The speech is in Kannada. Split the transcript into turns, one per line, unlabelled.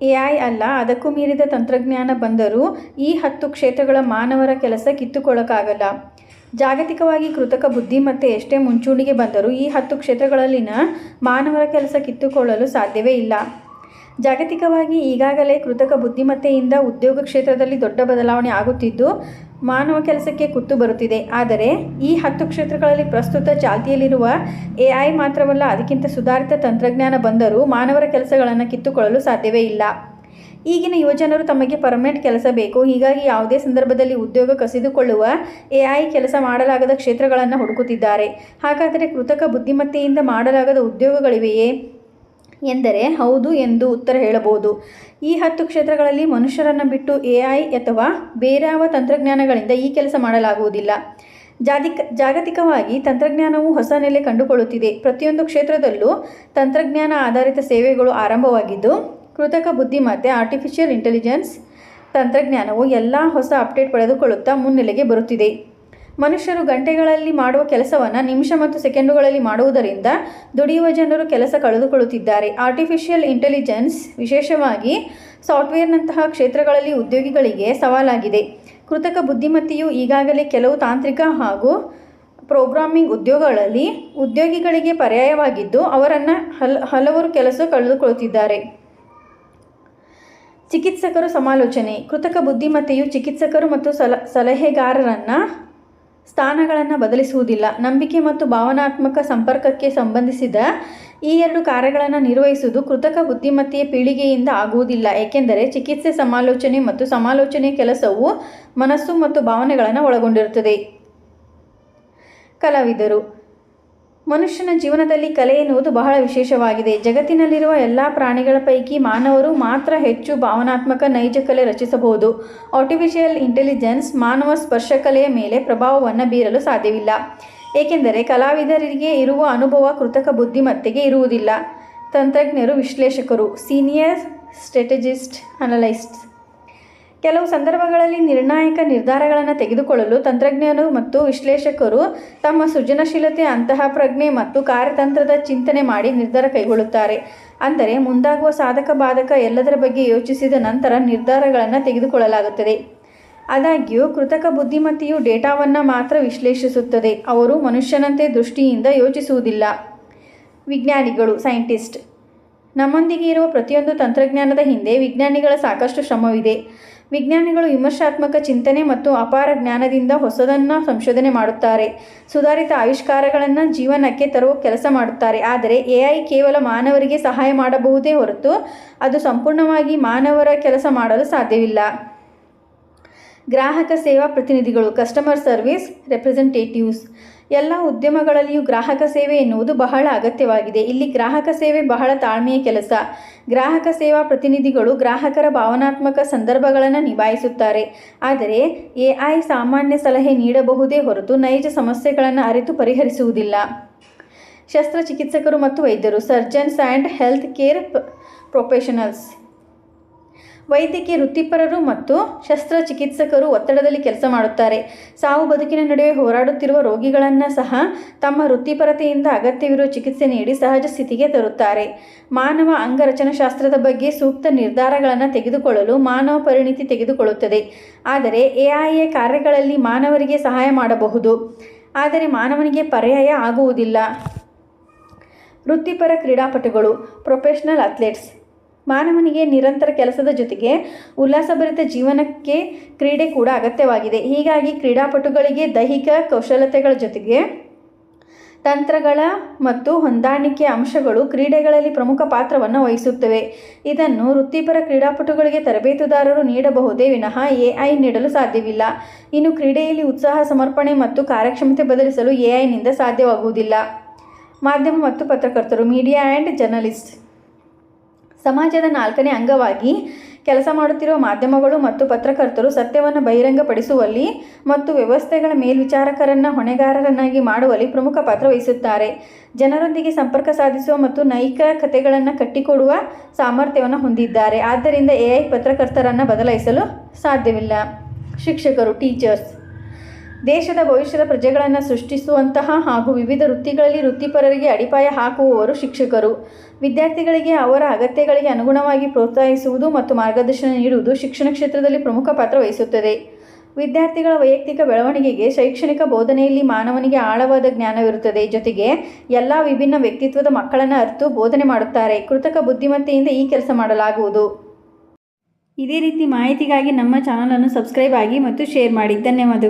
ಎಐ ಅಲ್ಲ, ಅದಕ್ಕೂ ಮೀರಿದ ತಂತ್ರಜ್ಞಾನ ಬಂದರೂ ಈ ಹತ್ತು ಕ್ಷೇತ್ರಗಳ ಮಾನವರ ಕೆಲಸ ಕಿತ್ತುಕೊಳ್ಳೋಕ್ಕಾಗಲ್ಲ. ಜಾಗತಿಕವಾಗಿ ಕೃತಕ ಬುದ್ಧಿಮತ್ತೆ ಎಷ್ಟೇ ಮುಂಚೂಣಿಗೆ ಬಂದರೂ ಈ ಹತ್ತು ಕ್ಷೇತ್ರಗಳಲ್ಲಿನ ಮಾನವರ ಕೆಲಸ ಕಿತ್ತುಕೊಳ್ಳಲು ಸಾಧ್ಯವೇ ಇಲ್ಲ. ಜಾಗತಿಕವಾಗಿ ಈಗಾಗಲೇ ಕೃತಕ ಬುದ್ಧಿಮತ್ತೆಯಿಂದ ಉದ್ಯೋಗ ಕ್ಷೇತ್ರದಲ್ಲಿ ದೊಡ್ಡ ಬದಲಾವಣೆ ಆಗುತ್ತಿದ್ದು ಮಾನವ ಕೆಲಸಕ್ಕೆ ಕುತ್ತು ಬರುತ್ತಿದೆ. ಆದರೆ ಈ ಹತ್ತು ಕ್ಷೇತ್ರಗಳಲ್ಲಿ ಪ್ರಸ್ತುತ ಚಾಲ್ತಿಯಲ್ಲಿರುವ ಎಐ ಮಾತ್ರವಲ್ಲ, ಅದಕ್ಕಿಂತ ಸುಧಾರಿತ ತಂತ್ರಜ್ಞಾನ ಬಂದರೂ ಮಾನವರ ಕೆಲಸಗಳನ್ನು ಕಿತ್ತುಕೊಳ್ಳಲು ಸಾಧ್ಯವೇ ಇಲ್ಲ. ಈಗಿನ ಯುವಜನರು ತಮಗೆ ಪರ್ಮನೆಂಟ್ ಕೆಲಸ ಬೇಕು. ಹೀಗಾಗಿ ಯಾವುದೇ ಸಂದರ್ಭದಲ್ಲಿ ಉದ್ಯೋಗ ಕಸಿದುಕೊಳ್ಳುವ ಎಐ ಕೆಲಸ ಮಾಡಲಾಗದ ಕ್ಷೇತ್ರಗಳನ್ನು ಹುಡುಕುತ್ತಿದ್ದಾರೆ. ಹಾಗಾದರೆ ಕೃತಕ ಬುದ್ಧಿಮತ್ತೆಯಿಂದ ಮಾಡಲಾಗದ ಉದ್ಯೋಗಗಳಿವೆಯೇ? ಎಂದರೆ ಹೌದು ಎಂದು ಉತ್ತರ ಹೇಳಬಹುದು. ಈ ಹತ್ತು ಕ್ಷೇತ್ರಗಳಲ್ಲಿ ಮನುಷ್ಯರನ್ನು ಬಿಟ್ಟು ಎಐ ಅಥವಾ ಬೇರಾವ ತಂತ್ರಜ್ಞಾನಗಳಿಂದ ಈ ಕೆಲಸ ಮಾಡಲಾಗುವುದಿಲ್ಲ. ಜಾದಿಕ, ಜಾಗತಿಕವಾಗಿ ತಂತ್ರಜ್ಞಾನವು ಹೊಸ ನೆಲೆ ಕಂಡುಕೊಳ್ಳುತ್ತಿದೆ. ಪ್ರತಿಯೊಂದು ಕ್ಷೇತ್ರದಲ್ಲೂ ತಂತ್ರಜ್ಞಾನ ಆಧಾರಿತ ಸೇವೆಗಳು ಆರಂಭವಾಗಿದ್ದು, ಕೃತಕ ಬುದ್ಧಿಮತ್ತೆ ಆರ್ಟಿಫಿಷಿಯಲ್ ಇಂಟೆಲಿಜೆನ್ಸ್ ತಂತ್ರಜ್ಞಾನವು ಎಲ್ಲ ಹೊಸ ಅಪ್ಡೇಟ್ ಪಡೆದುಕೊಳ್ಳುತ್ತಾ ಮುನ್ನೆಲೆಗೆ ಬರುತ್ತಿದೆ. ಮನುಷ್ಯರು ಗಂಟೆಗಳಲ್ಲಿ ಮಾಡುವ ಕೆಲಸವನ್ನು ನಿಮಿಷ ಮತ್ತು ಸೆಕೆಂಡುಗಳಲ್ಲಿ ಮಾಡುವುದರಿಂದ ದುಡಿಯುವ ಜನರು ಕೆಲಸ ಕಳೆದುಕೊಳ್ಳುತ್ತಿದ್ದಾರೆ. ಆರ್ಟಿಫಿಷಿಯಲ್ ಇಂಟೆಲಿಜೆನ್ಸ್ ವಿಶೇಷವಾಗಿ ಸಾಫ್ಟ್ವೇರ್ನಂತಹ ಕ್ಷೇತ್ರಗಳಲ್ಲಿ ಉದ್ಯೋಗಿಗಳಿಗೆ ಸವಾಲಾಗಿದೆ. ಕೃತಕ ಬುದ್ಧಿಮತ್ತೆಯು ಈಗಾಗಲೇ ಕೆಲವು ತಾಂತ್ರಿಕ ಹಾಗೂ ಪ್ರೋಗ್ರಾಮಿಂಗ್ ಉದ್ಯೋಗಗಳಲ್ಲಿ ಉದ್ಯೋಗಿಗಳಿಗೆ ಪರ್ಯಾಯವಾಗಿದ್ದು, ಅವರನ್ನು ಹಲ್, ಹಲವರು ಕೆಲಸ ಕಳೆದುಕೊಳ್ಳುತ್ತಿದ್ದಾರೆ. ಚಿಕಿತ್ಸಕರು ಸಮಾಲೋಚನೆ. ಕೃತಕ ಬುದ್ಧಿಮತ್ತೆಯು ಚಿಕಿತ್ಸಕರು ಮತ್ತು ಸಲ, ಸಲಹೆಗಾರರನ್ನು ಸ್ಥಾನಗಳನ್ನು ಬದಲಿಸುವುದಿಲ್ಲ. ನಂಬಿಕೆ ಮತ್ತು ಭಾವನಾತ್ಮಕ ಸಂಪರ್ಕಕ್ಕೆ ಸಂಬಂಧಿಸಿದ ಈ ಎರಡು ಕಾರ್ಯಗಳನ್ನು ನಿರ್ವಹಿಸುವುದು ಕೃತಕ ಬುದ್ಧಿಮತ್ತೆಯ ಪೀಳಿಗೆಯಿಂದ ಆಗುವುದಿಲ್ಲ. ಏಕೆಂದರೆ ಚಿಕಿತ್ಸೆ, ಸಮಾಲೋಚನೆ ಮತ್ತು ಸಮಾಲೋಚನೆ ಕೆಲಸವು ಮನಸ್ಸು ಮತ್ತು ಭಾವನೆಗಳನ್ನು ಒಳಗೊಂಡಿರುತ್ತದೆ. ಕಲಾವಿದರು ಮನುಷ್ಯನ ಜೀವನದಲ್ಲಿ ಕಲೆ ಎನ್ನುವುದು ಬಹಳ ವಿಶೇಷವಾಗಿದೆ. ಜಗತ್ತಿನಲ್ಲಿರುವ ಎಲ್ಲ ಪ್ರಾಣಿಗಳ ಪೈಕಿ ಮಾನವರು ಮಾತ್ರ ಹೆಚ್ಚು ಭಾವನಾತ್ಮಕ ನೈಜ ಕಲೆ ರಚಿಸಬಹುದು. ಆರ್ಟಿಫಿಷಿಯಲ್ ಇಂಟೆಲಿಜೆನ್ಸ್ ಮಾನವ ಸ್ಪರ್ಶ ಕಲೆಯ ಮೇಲೆ ಪ್ರಭಾವವನ್ನು ಬೀರಲು ಸಾಧ್ಯವಿಲ್ಲ. ಏಕೆಂದರೆ ಕಲಾವಿದರಿಗೆ ಇರುವ ಅನುಭವ ಕೃತಕ ಬುದ್ಧಿಮತ್ತೆಗೆ ಇರುವುದಿಲ್ಲ. ತಂತ್ರಜ್ಞರು, ವಿಶ್ಲೇಷಕರು ಸೀನಿಯರ್ ಸ್ಟ್ರಾಟಜಿಸ್ಟ್ ಅನಲೈಸ್ಟ್ ಕೆಲವು ಸಂದರ್ಭಗಳಲ್ಲಿ ನಿರ್ಣಾಯಕ ನಿರ್ಧಾರಗಳನ್ನು ತೆಗೆದುಕೊಳ್ಳಲು ತಂತ್ರಜ್ಞರು ಮತ್ತು ವಿಶ್ಲೇಷಕರು ತಮ್ಮ ಸೃಜನಶೀಲತೆ, ಅಂತಹ ಪ್ರಜ್ಞೆ ಮತ್ತು ಕಾರ್ಯತಂತ್ರದ ಚಿಂತನೆ ಮಾಡಿ ನಿರ್ಧಾರ ಕೈಗೊಳ್ಳುತ್ತಾರೆ. ಅಂದರೆ ಮುಂದಾಗುವ ಸಾಧಕ ಬಾಧಕ ಎಲ್ಲದರ ಬಗ್ಗೆ ಯೋಚಿಸಿದ ನಂತರ ನಿರ್ಧಾರಗಳನ್ನು ತೆಗೆದುಕೊಳ್ಳಲಾಗುತ್ತದೆ. ಆದಾಗ್ಯೂ, ಕೃತಕ ಬುದ್ಧಿಮತ್ತೆಯು ಡೇಟಾವನ್ನು ಮಾತ್ರ ವಿಶ್ಲೇಷಿಸುತ್ತದೆ. ಅವರು ಮನುಷ್ಯನಂತೆ ದೃಷ್ಟಿಯಿಂದ ಯೋಚಿಸುವುದಿಲ್ಲ. ವಿಜ್ಞಾನಿಗಳು, ಸೈಂಟಿಸ್ಟ್. ನಮ್ಮೊಂದಿಗೆ ಇರುವ ಪ್ರತಿಯೊಂದು ತಂತ್ರಜ್ಞಾನದ ಹಿಂದೆ ವಿಜ್ಞಾನಿಗಳ ಸಾಕಷ್ಟು ಶ್ರಮವಿದೆ. ವಿಜ್ಞಾನಿಗಳು ವಿಮರ್ಶಾತ್ಮಕ ಚಿಂತನೆ ಮತ್ತು ಅಪಾರ ಜ್ಞಾನದಿಂದ ಹೊಸದನ್ನು ಸಂಶೋಧನೆ ಮಾಡುತ್ತಾರೆ. ಸುಧಾರಿತ ಆವಿಷ್ಕಾರಗಳನ್ನು ಜೀವನಕ್ಕೆ ತರುವ ಕೆಲಸ ಮಾಡುತ್ತಾರೆ. ಆದರೆ ಎಐ ಕೇವಲ ಮಾನವರಿಗೆ ಸಹಾಯ ಮಾಡಬಹುದೇ ಹೊರತು ಅದು ಸಂಪೂರ್ಣವಾಗಿ ಮಾನವರ ಕೆಲಸ ಮಾಡಲು ಸಾಧ್ಯವಿಲ್ಲ. ಗ್ರಾಹಕ ಸೇವಾ ಪ್ರತಿನಿಧಿಗಳು ಕಸ್ಟಮರ್ ಸರ್ವಿಸ್ ರೆಪ್ರೆಸೆಂಟೇಟಿವ್ಸ್ ಎಲ್ಲ ಉದ್ಯಮಗಳಲ್ಲಿಯೂ ಗ್ರಾಹಕ ಸೇವೆ ಎನ್ನುವುದು ಬಹಳ ಅಗತ್ಯವಾಗಿದೆ. ಇಲ್ಲಿ ಗ್ರಾಹಕ ಸೇವೆ ಬಹಳ ತಾಳ್ಮೆಯ ಕೆಲಸ. ಗ್ರಾಹಕ ಸೇವಾ ಪ್ರತಿನಿಧಿಗಳು ಗ್ರಾಹಕರ ಭಾವನಾತ್ಮಕ ಸಂದರ್ಭಗಳನ್ನು ನಿಭಾಯಿಸುತ್ತಾರೆ. ಆದರೆ ಎಐ ಸಾಮಾನ್ಯ ಸಲಹೆ ನೀಡಬಹುದೇ ಹೊರತು ನೈಜ ಸಮಸ್ಯೆಗಳನ್ನು ಅರಿತು ಪರಿಹರಿಸುವುದಿಲ್ಲ. ಶಸ್ತ್ರಚಿಕಿತ್ಸಕರು ಮತ್ತು ವೈದ್ಯರು surgeons and health care professionals ವೈದ್ಯಕೀಯ ವೃತ್ತಿಪರರು ಮತ್ತು ಶಸ್ತ್ರಚಿಕಿತ್ಸಕರು ಒತ್ತಡದಲ್ಲಿ ಕೆಲಸ ಮಾಡುತ್ತಾರೆ. ಸಾವು ಬದುಕಿನ ನಡುವೆ ಹೋರಾಡುತ್ತಿರುವ ರೋಗಿಗಳನ್ನು ಸಹ ತಮ್ಮ ವೃತ್ತಿಪರತೆಯಿಂದ ಅಗತ್ಯವಿರುವ ಚಿಕಿತ್ಸೆ ನೀಡಿ ಸಹಜ ಸ್ಥಿತಿಗೆ ತರುತ್ತಾರೆ. ಮಾನವ ಅಂಗರಚನಾಶಾಸ್ತ್ರದ ಬಗ್ಗೆ ಸೂಕ್ತ ನಿರ್ಧಾರಗಳನ್ನು ತೆಗೆದುಕೊಳ್ಳಲು ಮಾನವ ಪರಿಣಿತಿ ತೆಗೆದುಕೊಳ್ಳುತ್ತದೆ. ಆದರೆ ಎಐಎ ಕಾರ್ಯಗಳಲ್ಲಿ ಮಾನವರಿಗೆ ಸಹಾಯ ಮಾಡಬಹುದು. ಆದರೆ ಮಾನವನಿಗೆ ಪರ್ಯಾಯ ಆಗುವುದಿಲ್ಲ. ವೃತ್ತಿಪರ ಕ್ರೀಡಾಪಟುಗಳು, ಪ್ರೊಫೆಷನಲ್ ಅಥ್ಲೆಟ್ಸ್ ಮಾನವನಿಗೆ ನಿರಂತರ ಕೆಲಸದ ಜೊತೆಗೆ ಉಲ್ಲಾಸಭರಿತ ಜೀವನಕ್ಕೆ ಕ್ರೀಡೆ ಕೂಡ ಅಗತ್ಯವಾಗಿದೆ. ಹೀಗಾಗಿ ಕ್ರೀಡಾಪಟುಗಳಿಗೆ ದೈಹಿಕ ಕೌಶಲತೆಗಳ ಜೊತೆಗೆ ತಂತ್ರಗಳ ಮತ್ತು ಹೊಂದಾಣಿಕೆ ಅಂಶಗಳು ಕ್ರೀಡೆಗಳಲ್ಲಿ ಪ್ರಮುಖ ಪಾತ್ರವನ್ನು ವಹಿಸುತ್ತವೆ. ಇದನ್ನು ವೃತ್ತಿಪರ ಕ್ರೀಡಾಪಟುಗಳಿಗೆ ತರಬೇತುದಾರರು ನೀಡಬಹುದೇ ವಿನಃ ಎಐ ನೀಡಲು ಸಾಧ್ಯವಿಲ್ಲ. ಇನ್ನು ಕ್ರೀಡೆಯಲ್ಲಿ ಉತ್ಸಾಹ, ಸಮರ್ಪಣೆ ಮತ್ತು ಕಾರ್ಯಕ್ಷಮತೆ ಬದಲಿಸಲು ಎಐನಿಂದ ಸಾಧ್ಯವಾಗುವುದಿಲ್ಲ. ಮಾಧ್ಯಮ ಮತ್ತು ಪತ್ರಕರ್ತರು, ಮೀಡಿಯಾ ಆ್ಯಂಡ್ ಜರ್ನಲಿಸ್ಟ್ ಸಮಾಜದ ನಾಲ್ಕನೇ ಅಂಗವಾಗಿ ಕೆಲಸ ಮಾಡುತ್ತಿರುವ ಮಾಧ್ಯಮಗಳು ಮತ್ತು ಪತ್ರಕರ್ತರು ಸತ್ಯವನ್ನು ಬಹಿರಂಗಪಡಿಸುವಲ್ಲಿ ಮತ್ತು ವ್ಯವಸ್ಥೆಗಳ ಮೇಲ್ವಿಚಾರಕರನ್ನು ಹೊಣೆಗಾರರನ್ನಾಗಿ ಮಾಡುವಲ್ಲಿ ಪ್ರಮುಖ ಪಾತ್ರ ವಹಿಸುತ್ತಾರೆ. ಜನರೊಂದಿಗೆ ಸಂಪರ್ಕ ಸಾಧಿಸುವ ಮತ್ತು ನೈಕ ಕಥೆಗಳನ್ನು ಕಟ್ಟಿಕೊಡುವ ಸಾಮರ್ಥ್ಯವನ್ನು ಹೊಂದಿದ್ದಾರೆ. ಆದ್ದರಿಂದ ಎ ಐ ಪತ್ರಕರ್ತರನ್ನು ಬದಲಾಯಿಸಲು ಸಾಧ್ಯವಿಲ್ಲ. ಶಿಕ್ಷಕರು, ಟೀಚರ್ಸ್, ದೇಶದ ಭವಿಷ್ಯದ ಪ್ರಜೆಗಳನ್ನು ಸೃಷ್ಟಿಸುವಂತಹ ಹಾಗೂ ವಿವಿಧ ವೃತ್ತಿಗಳಲ್ಲಿ ವೃತ್ತಿಪರರಿಗೆ ಅಡಿಪಾಯ ಹಾಕುವವರು ಶಿಕ್ಷಕರು. ವಿದ್ಯಾರ್ಥಿಗಳಿಗೆ ಅವರ ಅಗತ್ಯಗಳಿಗೆ ಅನುಗುಣವಾಗಿ ಪ್ರೋತ್ಸಾಹಿಸುವುದು ಮತ್ತು ಮಾರ್ಗದರ್ಶನ ನೀಡುವುದು ಶಿಕ್ಷಣ ಕ್ಷೇತ್ರದಲ್ಲಿ ಪ್ರಮುಖ ಪಾತ್ರ ವಹಿಸುತ್ತದೆ. ವಿದ್ಯಾರ್ಥಿಗಳ ವೈಯಕ್ತಿಕ ಬೆಳವಣಿಗೆಗೆ ಶೈಕ್ಷಣಿಕ ಬೋಧನೆಯಲ್ಲಿ ಮಾನವನಿಗೆ ಆಳವಾದ ಜ್ಞಾನವಿರುತ್ತದೆ. ಜೊತೆಗೆ ಎಲ್ಲ ವಿಭಿನ್ನ ವ್ಯಕ್ತಿತ್ವದ ಮಕ್ಕಳನ್ನು ಅರಿತು ಬೋಧನೆ ಮಾಡುತ್ತಾರೆ. ಕೃತಕ ಬುದ್ಧಿಮತ್ತೆಯಿಂದ ಈ ಕೆಲಸ ಮಾಡಲಾಗುವುದು. ಇದೇ ರೀತಿ ಮಾಹಿತಿಗಾಗಿ ನಮ್ಮ ಚಾನಲನ್ನು ಸಬ್ಸ್ಕ್ರೈಬ್ ಆಗಿ ಮತ್ತು ಶೇರ್ ಮಾಡಿ. ಧನ್ಯವಾದಗಳು.